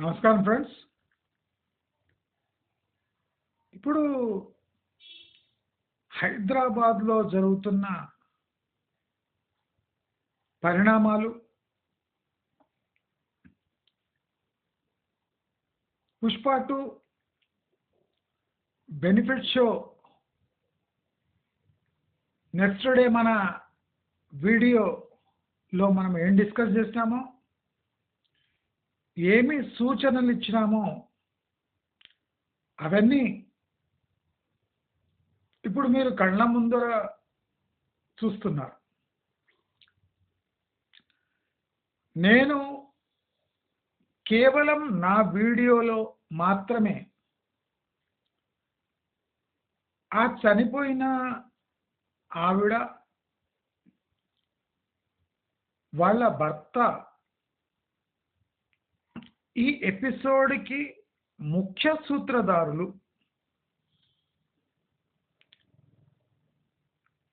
నమస్కారం ఫ్రెండ్స్. ఇప్పుడు హైదరాబాద్లో జరుగుతున్న పరిణామాలు Pushpa two benefit show next day మన వీడియోలో మనం ఏం డిస్కస్ చేసినామో ఏమి సూచనలు ఇచ్చినామో అవన్నీ ఇప్పుడు మీరు కళ్ళ ముందర చూస్తున్నారు. నేను కేవలం నా వీడియోలో మాత్రమే ఆ చనిపోయిన ఆవిడ వాళ్ళ భర్త ఈ ఎపిసోడ్కి ముఖ్య సూత్రధారులు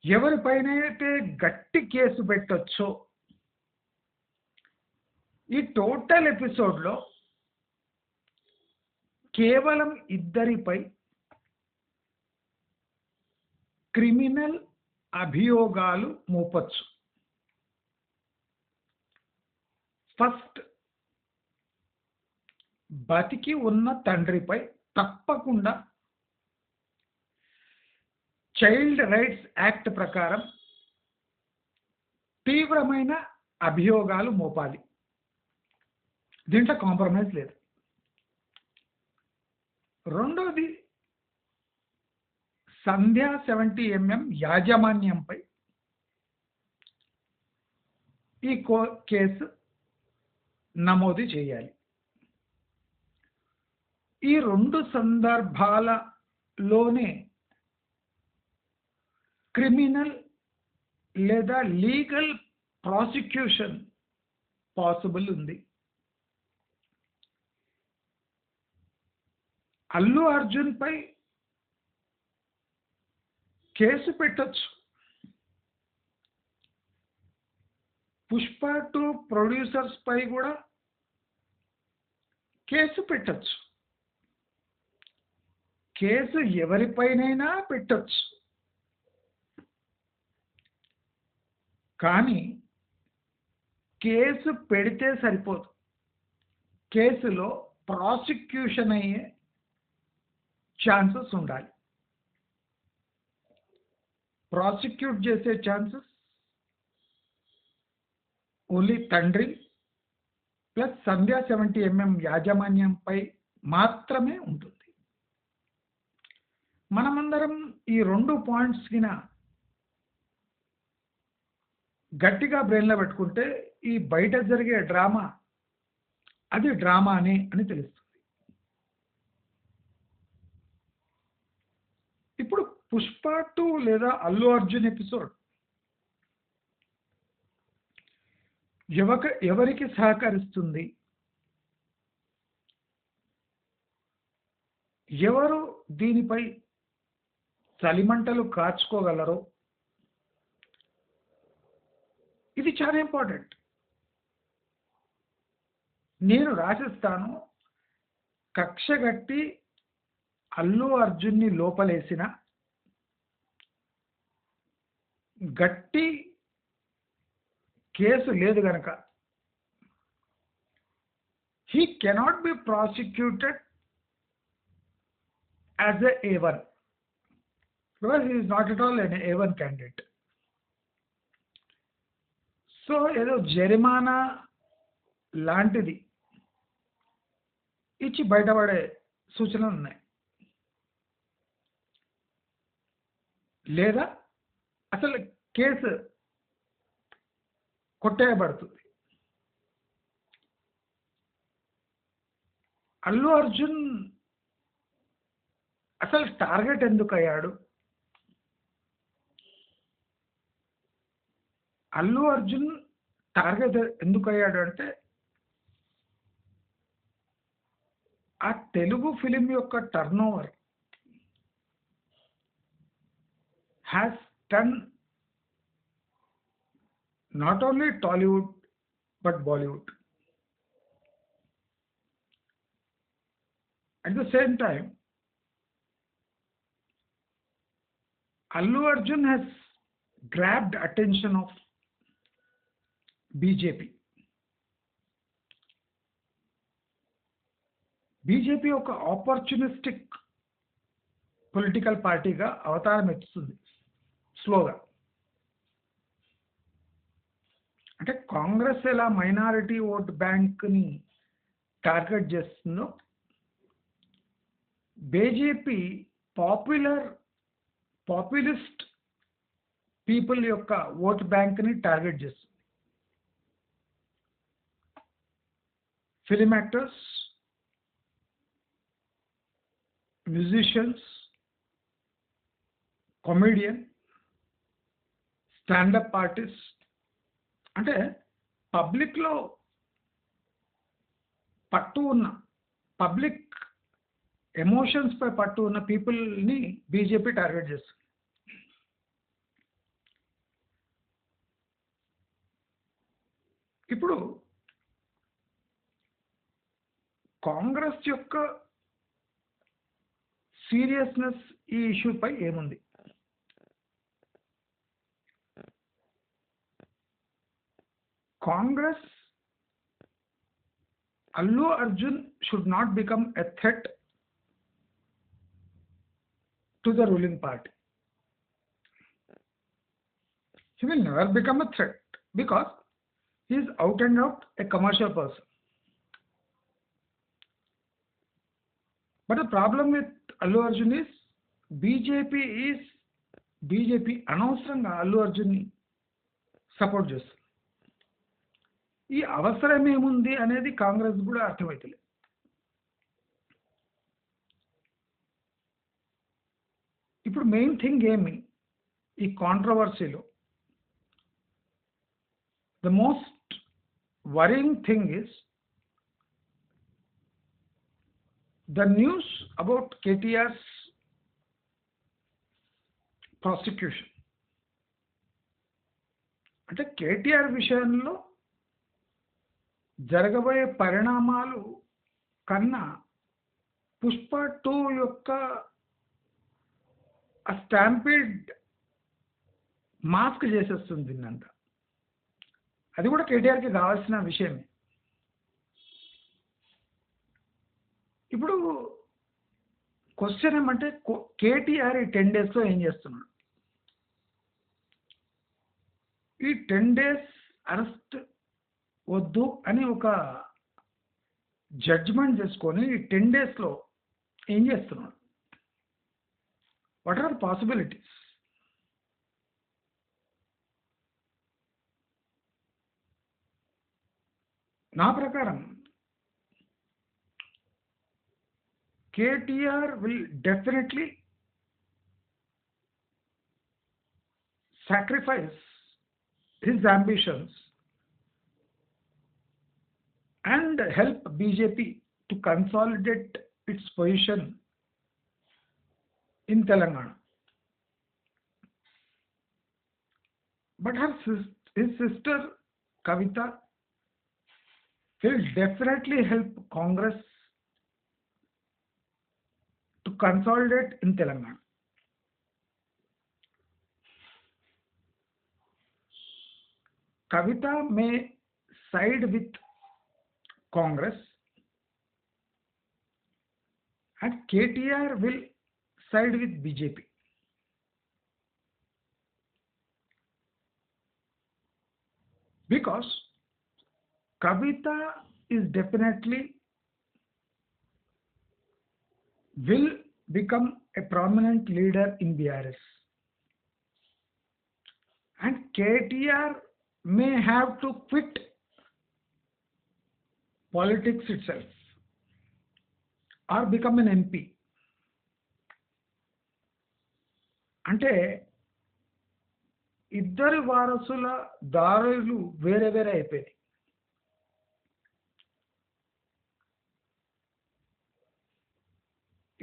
ఎవరిపైనైతే గట్టి కేసు పెట్టొచ్చో ఈ టోటల్ ఎపిసోడ్లో కేవలం ఇద్దరిపై క్రిమినల్ అభియోగాలు మోపచ్చు. ఫస్ట్ బతికి ఉన్న తండ్రిపై తప్పకుండా చైల్డ్ రైట్స్ యాక్ట్ ప్రకారం తీవ్రమైన అభియోగాలు మోపాలి. దీంట్లో కాంప్రమైజ్ లేదు. రెండోది సంధ్యా సెవెంటీ ఎంఎం యాజమాన్యంపై ఈ కో కేసు నమోదు చేయాలి. ఈ రెండు సందర్భాలలోనే క్రిమినల్ లేదా లీగల్ ప్రాసిక్యూషన్ పాసిబుల్ ఉంది. అల్లు అర్జున్ పై కేసు పెట్టచ్చు. పుష్ప టూ ప్రొడ్యూసర్స్ పై కూడా కేసు పెట్టచ్చు. కేసు ఎవరిపైనైనా పెట్టచ్చు. కానీ కేసు పెడితే సరిపోదు. కేసులో ప్రాసిక్యూషన్ అయ్యే ఛాన్సెస్ ఉండాలి. ప్రాసిక్యూట్ చేసే ఛాన్సెస్ ఓన్లీ తండ్రి ప్లస్ సంధ్యా సెవెంటీ ఎంఎం యాజమాన్యంపై మాత్రమే ఉంటుంది. మనమందరం ఈ రెండు పాయింట్స్ కిన గట్టిగా బ్రెయిన్లో పెట్టుకుంటే ఈ బయట జరిగే డ్రామా అది డ్రామానే అని తెలుస్తుంది. ఇప్పుడు పుష్ప టూ లేదా అల్లు అర్జున్ ఎపిసోడ్. ఎవక ఎవరికి సహకరిస్తుంది? ఎవరు దీనిపై చలిమంటలు కాచుకోగలరు? ఇది చాలా ఇంపార్టెంట్ నేను రాసిస్తాను కక్షగట్టి అల్లు అర్జున్ని లోపలేసిన గట్టి కేసు లేదు గనక. He cannot be prosecuted as a A one because he is not at all an A one candidate so ఏదో జరిమానా లాంటిది. ఇచ్చి బయటపడే సూచనలు ఉన్నాయి. లేదా అసలు కేసు కొట్టేయబడుతుంది. అల్లు అర్జున్ అసలు టార్గెట్ ఎందుకు అయ్యాడు అల్లు అర్జున్ టార్గెట్ ఎందుకు అయ్యాడు అంటే ఆ తెలుగు ఫిలిం యొక్క turn over has turn not only Tollywood but Bollywood At the same time, Allu Arjun has grabbed attention of BJP. BJP ఒక ఆపర్చునిస్టిక్ పొలిటికల్ పార్టీగా అవతారం ఎత్తుతుంది. స్లోగా. అంటే కాంగ్రెస్ ఎలా మైనారిటీ ఓట్ బ్యాంక్ని టార్గెట్ చేస్తుందో బీజేపీ పాపులర్ పాపులిస్ట్ పీపుల్ యొక్క ఓట్ బ్యాంక్ని టార్గెట్ చేస్తుంది. Film actors musicians, comedian standup artist అంటే పబ్లిక్లో పట్టు ఉన్న పబ్లిక్ ఎమోషన్స్పై పట్టు ఉన్న పీపుల్ని బీజేపీ టార్గెట్ చేస్తుంది. ఇప్పుడు కాంగ్రెస్ యొక్క సీరియస్నెస్ ఈ ఇష్యూపై ఏముంది Congress Allu Arjun should not become a threat to the ruling party he will never become a threat because he is out and out a commercial person. But the problem with Allu Arjun is is BJP అనవసరంగా అల్లు అర్జున్ని support చేస్తుంది. ఈ అవసరం ఏముంది అనేది కాంగ్రెస్ కూడా అర్థమవుతలేదు ఇప్పుడు మెయిన్ థింగ్ ఏమి? ఈ కాంట్రవర్సీలో the most worrying thing is the news about KTR's prosecution. అంటే కేటీఆర్ విషయంలో జరగబోయే పరిణామాలు కన్నా పుష్ప టూ యొక్క ఆ స్టాంపీడ్ మాస్క్ చేసేస్తుంది దీన్నంతా అది కూడా కేటీఆర్కి కావాల్సిన విషయమే ఇప్పుడు క్వశ్చన్ ఏమంటే కేటీఆర్ ఈ టెన్ డేస్లో ఏం చేస్తున్నాడు? ఈ టెన్ డేస్ అరెస్ట్ వద్దు అని ఒక జడ్జ్మెంట్ చేసుకొని ఈ టెన్ డేస్లో ఏం చేస్తున్నాడు? వాట్ ఆర్ పాసిబిలిటీస్ నా ప్రకారం KTR will definitely sacrifice his ambitions and help BJP to consolidate its position in Telangana. But her, his sister Kavita will definitely help Congress to consolidate in Telangana. Kavita may side with Congress and KTR will side with BJP. Because Kavita is definitely will become a prominent leader in BRS. And KTR may have to quit politics itself or become an MP. అంటే ఇద్దరి వారసుల దారులు వేరే వేరే అయిపోయాయి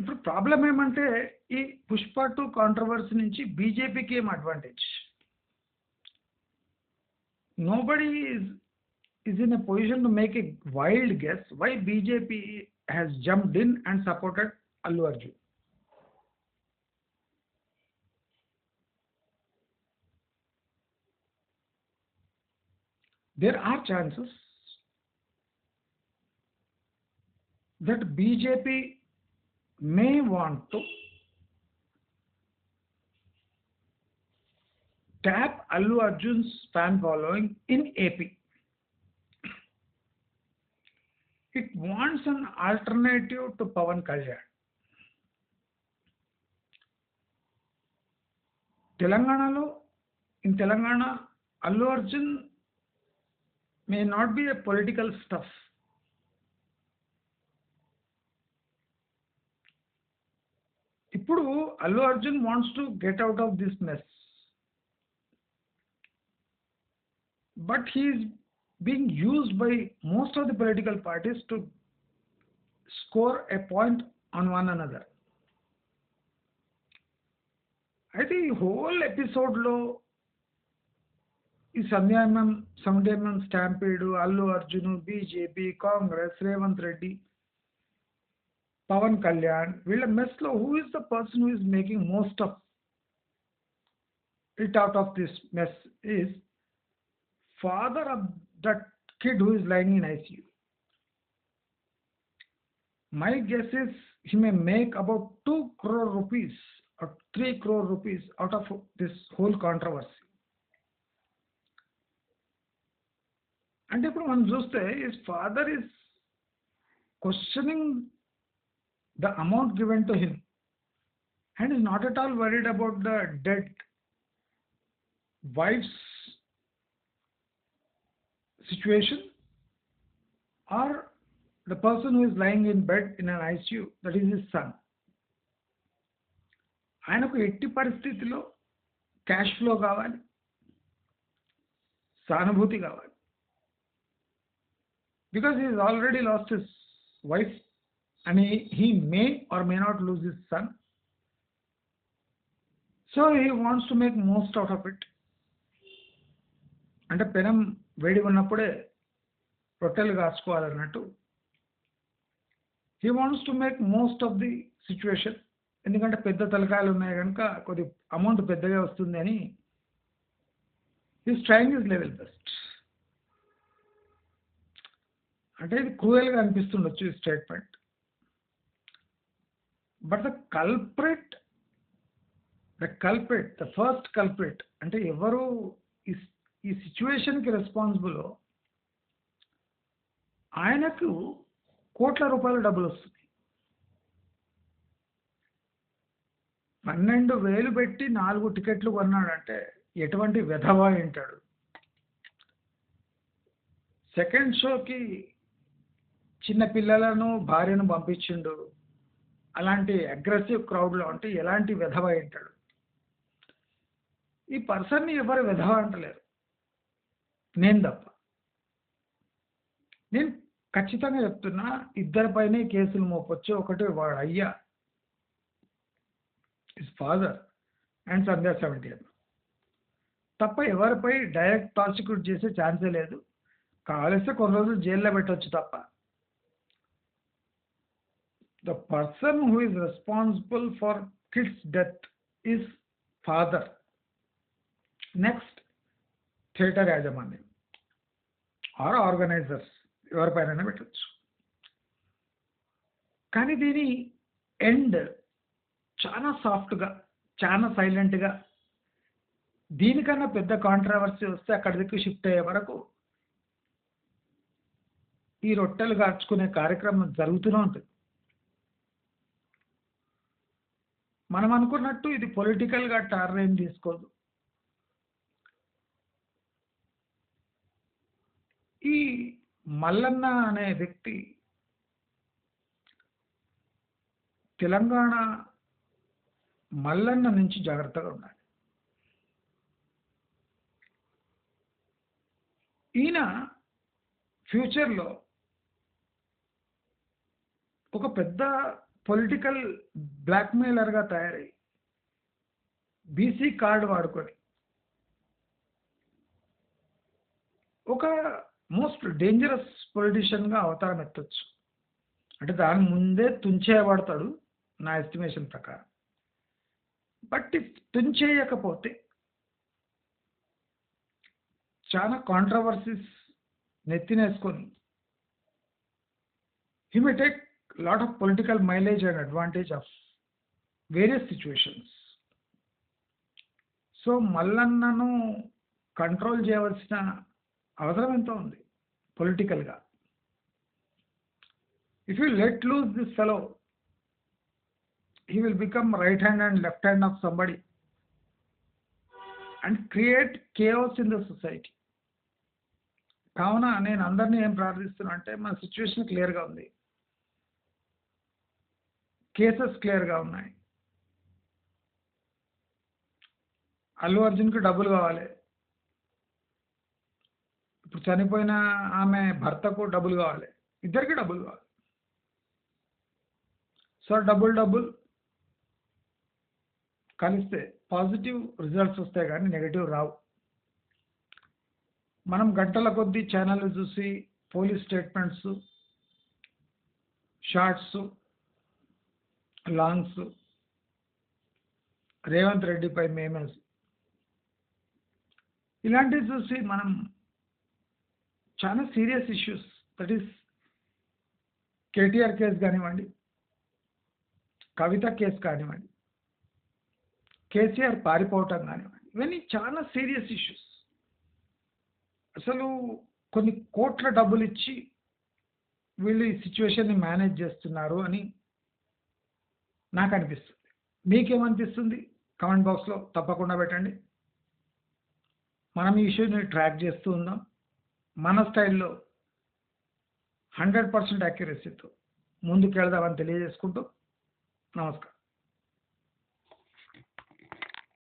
ఇప్పుడు problem ఏమంటే ఈ Pushpa two controversy నుంచి బీజేపీకి ఏం advantage nobody is is in a position to make a wild guess why BJP has jumped in and supported Allu Arjun. There are chances that BJP may want to tap Allu Arjun's fan following in AP. It wants an alternative to Pawan Kalyan. తెలంగాణలో in Telangana Allu Arjun may not be a political stuff ఇప్పుడు Allu Arjun wants to get out of this mess but he is being used by most of the political parties to score a point on one another. అయితే ఈ whole ఎపిసోడ్లో ఈ సంధ్యానం సంధ్యానం స్టాంపీడు Allu Arjun BJP Congress Revanth Reddy Pavan Kalyan, William Meslow, who is the person who is making most of it out of this mess is father of that kid who is lying in ICU. My guess is he may make about 2 crore rupees or 3 crore rupees out of this whole controversy. And if one his father is questioning Questioning the amount given to him and is not at all worried about the dead wife's situation or the person who is lying in bed in an ICU, that is his son. ఆయనకు ఎట్టి పరిస్థితిలో cash flow కావాలి సానుభూతి కావాలి because he already lost his wife and he may or may not lose his son so he wants to make most out of it అంటే పెనం వేడి ఉన్నప్పుడే రొట్టెలు కాసుకోవాలన్నట్టు he wants to make most of the situation ఎందుకంటే పెద్ద తలకాయలు ఉన్నాయి కనుక కొద్ది అమౌంట్ పెద్దగా వస్తుంది అని his trying is level best అంటే ఇది క్రూయల్గా అనిపిస్తుండొచ్చు ఈ statement but the culprit the culprit the first culprit అంటే ఎవరు ఈ ఈ సిచ్యువేషన్కి రెస్పాన్సిబుల్ ఆయనకు కోట్ల రూపాయల డబ్బులు వస్తుంది పన్నెండు వేలు పెట్టి నాలుగు టికెట్లు కొన్నాడంటే ఎటువంటి వెధవా ఏంటాడు? సెకండ్ షోకి చిన్న పిల్లలను భార్యను పంపించిండు. అలాంటి అగ్రెసివ్ క్రౌడ్లో అంటే ఎలాంటి వెధవ వింటాడు ఈ పర్సన్ని ఎవరు విధవ అంటలేరు. నేను తప్ప. నేను ఖచ్చితంగా చెప్తున్నా ఇద్దరిపైనే కేసులు మోపొచ్చు ఒకటి వాడు అయ్యా. Is father and Sandhya seventy తప్ప ఎవరిపై డైరెక్ట్ ప్రాసిక్యూట్ చేసే ఛాన్సే లేదు. కావలిస్తే కొన్ని రోజులు జైల్లో పెట్టవచ్చు తప్ప. The person who is responsible for kids death is father next theatre యాజమాన్యం. ఆర్ ఆర్గనైజర్స్ ఎవరిపైన పెట్టచ్చు. కానీ దీని ఎండ్ చాలా సాఫ్ట్గా చాలా సైలెంట్గా దీనికన్నా పెద్ద కాంట్రవర్సీ వస్తే అక్కడి దిక్కు షిఫ్ట్ అయ్యే వరకు ఈ రొట్టెలు కార్చుకునే కార్యక్రమం జరుగుతూనే ఉంటుంది. మనం అనుకున్నట్టు ఇది పొలిటికల్గా టర్న్ ఏం తీసుకోదు. ఈ మల్లన్న అనే వ్యక్తి తెలంగాణ మల్లన్న నుంచి జాగ్రత్తగా ఉండాలి. ఈయన ఫ్యూచర్లో ఒక పెద్ద పొలిటికల్ బ్లాక్మెయిలర్గా తయారయ్యి బీసీ కార్డు వాడుకొని ఒక మోస్ట్ డేంజరస్ పొలిటీషియన్గా అవతారం ఎత్తచ్చు. అంటే దాని ముందే తుంచేయబడతాడు నా ఎస్టిమేషన్ ప్రకారం. బట్ తుంచేయకపోతే చాలా కాంట్రవర్సీస్ నెత్తినేసుకొని he lot of political mileage and advantage of various situations. So మల్లన్నను control చేయవలసిన అవసరం ఎంత ఉంది? పొలిటికల్గా if you let loose this fellow he will become right hand and left hand of somebody and create chaos in the society కావున నేను అందరినీ ఏం ప్రార్థిస్తున్నా అంటే మన సిచ్యువేషన్ క్లియర్గా ఉంది. కేసెస్ క్లియర్గా ఉన్నాయి. అల్లు అర్జున్కి డబ్బులు కావాలి. ఇప్పుడు చనిపోయిన ఆమె భర్తకు డబ్బులు కావాలి. ఇద్దరికి డబ్బులు కావాలి. సో డబ్బులు డబ్బులు కలిస్తే పాజిటివ్ రిజల్ట్స్ వస్తాయి కానీ నెగటివ్ రావు. మనం గంటల కొద్దీ ఛానల్ చూసి police statements shorts longs Revanth రెడ్డిపై మేమేస్ ఇలాంటివి చూసి మనం చాలా serious issues that is KTR case కానివ్వండి కవిత కేసు కానివ్వండి కేసీఆర్ పారిపోవటం కానివ్వండి ఇవన్నీ చాలా సీరియస్ ఇష్యూస్. అసలు కొన్ని కోట్ల డబ్బులు ఇచ్చి వీళ్ళు ఈ సిచ్యువేషన్ని మేనేజ్ చేస్తున్నారు అని నాకు అనిపిస్తుంది మీకేమనిపిస్తుంది? కామెంట్ బాక్స్లో తప్పకుండా పెట్టండి. మనం ఈ ఇష్యూని ట్రాక్ చేస్తూ ఉందాం మన స్టైల్లో హండ్రెడ్ పర్సెంట్ యాక్యురసీతో ముందుకు వెళ్దామని తెలియజేసుకుంటూ నమస్కారం.